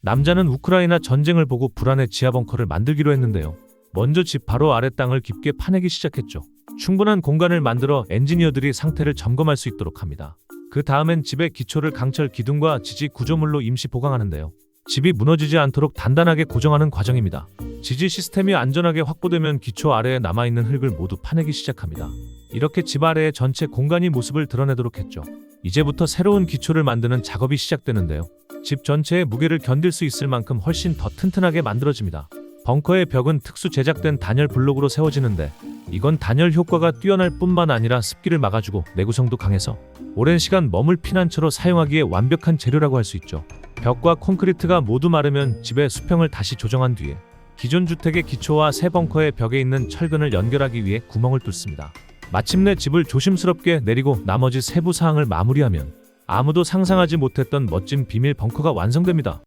남자는 우크라이나 전쟁을 보고 불안해 지하 벙커를 만들기로 했는데요. 먼저 집 바로 아래 땅을 깊게 파내기 시작했죠. 충분한 공간을 만들어 엔지니어들이 상태를 점검할 수 있도록 합니다. 그 다음엔 집의 기초를 강철 기둥과 지지 구조물로 임시 보강하는데요. 집이 무너지지 않도록 단단하게 고정하는 과정입니다. 지지 시스템이 안전하게 확보되면 기초 아래에 남아있는 흙을 모두 파내기 시작합니다. 이렇게 집 아래의 전체 공간이 모습을 드러내도록 했죠. 이제부터 새로운 기초를 만드는 작업이 시작되는데요. 집 전체의 무게를 견딜 수 있을 만큼 훨씬 더 튼튼하게 만들어집니다. 벙커의 벽은 특수 제작된 단열 블록으로 세워지는데 이건 단열 효과가 뛰어날 뿐만 아니라 습기를 막아주고 내구성도 강해서 오랜 시간 머물 피난처로 사용하기에 완벽한 재료라고 할 수 있죠. 벽과 콘크리트가 모두 마르면 집의 수평을 다시 조정한 뒤에 기존 주택의 기초와 새 벙커의 벽에 있는 철근을 연결하기 위해 구멍을 뚫습니다. 마침내 집을 조심스럽게 내리고 나머지 세부 사항을 마무리하면 아무도 상상하지 못했던 멋진 비밀 벙커가 완성됩니다.